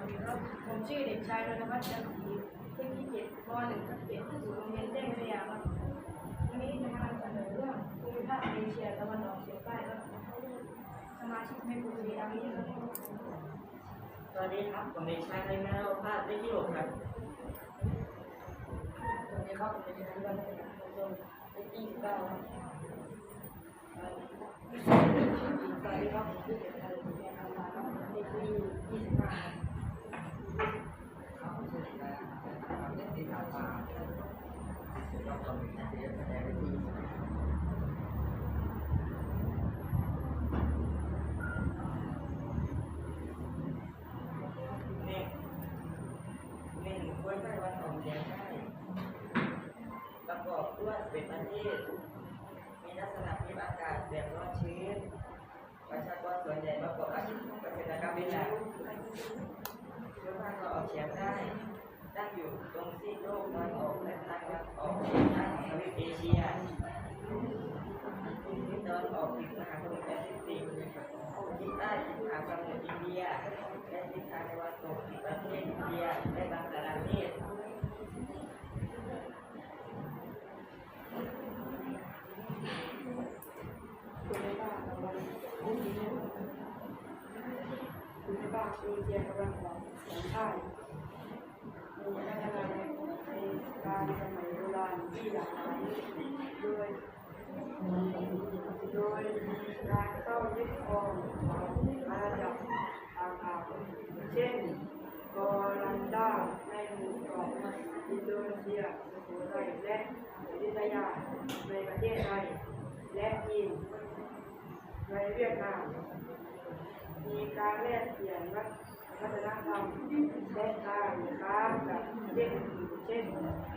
วัสดีครับผมชื่อเด็กชายนนทวัฒน์จันทร์ศรีขึ้นที่เจ็ดมหนึ่งทับเจ็ดสู่โรงเรียนแจ้งวิทยาครับวันนี้จะมานำเสนอเรื่องภูมิภาคเอเชียตะวันออกเฉียงใต้ครับ สมาชิกในกลุ่มมีอาร์มีครับสวัสดีครับผมเด็กชายไทยแมวภาคได้ที่หกครับสวัสดีครับผมเด็กชายวันนี้ผมเป็นที่เก้าครับสวัสดีครับ ประกอบด้วยเป็นประเทศมีลักษณะภูมิอากาศแบบร้อนชื้นประชากรส่วนใหญ่ประกอบอาชีพเกษตรกรรมเป็นหลักช่วงภาคตะวันออกเฉียงใต้ ตั้งอยู่ตรงซีกโลกตะวันออกและตะวันออกเฉียงใต้ของทวีปเอเชียทิศตะวันออกติดมหาสมุทรแปซิฟิกทิศใต้ติดมหาสมุทรอินเดีย และทิศทางตะวันตกติดประเทศอินเดียและบังกลาเทศคุณภาพตะวันคุณภาพเอเชียตะวันออกเฉียงใต้มีพัฒนาใน การสมัยโบราณที่หลากหลายโดยโดยการเข้ายึดครองอาณาจักรต่างๆเช่นกอลันดาในหมู่เกาะอินโดนีเซียสุโขทัยและอยุธยาในประเทศไทยและจีนในเวียดนามมีการแลกเปลี่ยนวัฒน ธรรมและการค้ากับประเทศอื่นเช่น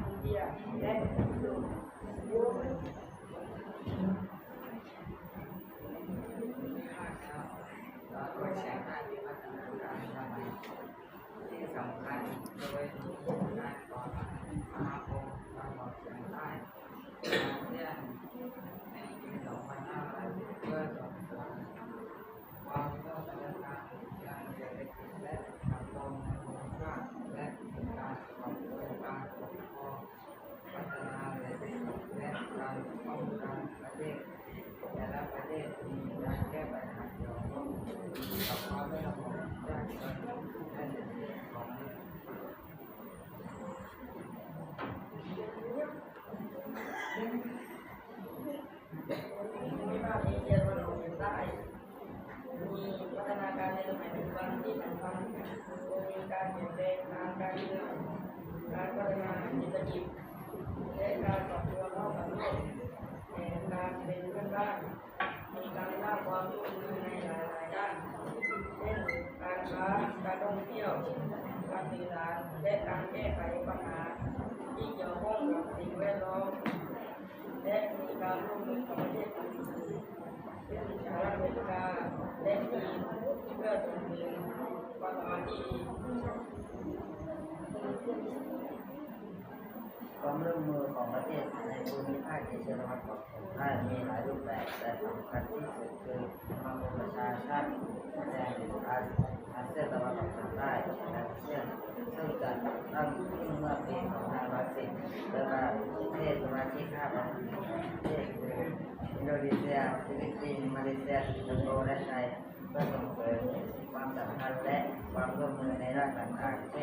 อินเดียและอินโดนีเซียแล้ก็แชร์ได้ที่พัฒนาการที่สำคัญโดยการก่อตั้งสมาคมตะวันออกเฉียงใต้อาเซียนในปี2500เพื่อส่งเสริมความร่วมมือทางการเศรษฐกิจและสังคมในภูมิภาคและการปรับปรุงการปกครองพัฒนาเศรษฐกิจและการป้องกันประเทศ แต่ละ ประเทศมีการแก้ปัญหาเกี่ยวข้องกับความไม่สงบยากจนและเศรษฐกิจของมิภาคเอเชียตะวันออกเฉียงใต้มีพัฒนาการในสมัยปัจจุบันที่สำคัญมีการเปลี่ยนแปลงทางการเมืองการพัฒนาเศรษฐกิจและการปรับตัวเข้ากับโลกแห่งการเป็นเพื่อนบ้าน มีการสร้างความร่วมมือในหลายๆด้านเช่นการค้าการท่องเที่ยวการสื่อสารและการแก้ไขปัญหา ที่เกี่ยวข้องกับสิ่งแวดล้อมและมีการร่วมมือกับประเทศอื่นๆเช่นสหรัฐอเมริกาและจีนเพื่อส่งเสริมความสัมพันธ์ที่ดี ความร่วมมือของประเทศในภูมิภาคเอเชียตะวันออกได้มีหลายรูปแบบแต่สำคัญที่สุดคือสมาคมประชาชาติแสดงถึงอาอาเซียนตะวันออกเฉียงใต้อาเซียนซึ่งจัดตั้งขึ้นเมื่อปี2510โดยมาประเทศสมาชิก5ประเทศคืออินโดนีเซียฟิลิปปินส์มาเลเซียสิงคโปร์และไทยเพื่อส่งเสริมความสัมพันธ์และความร่วมมือในด้านต่างๆเช่น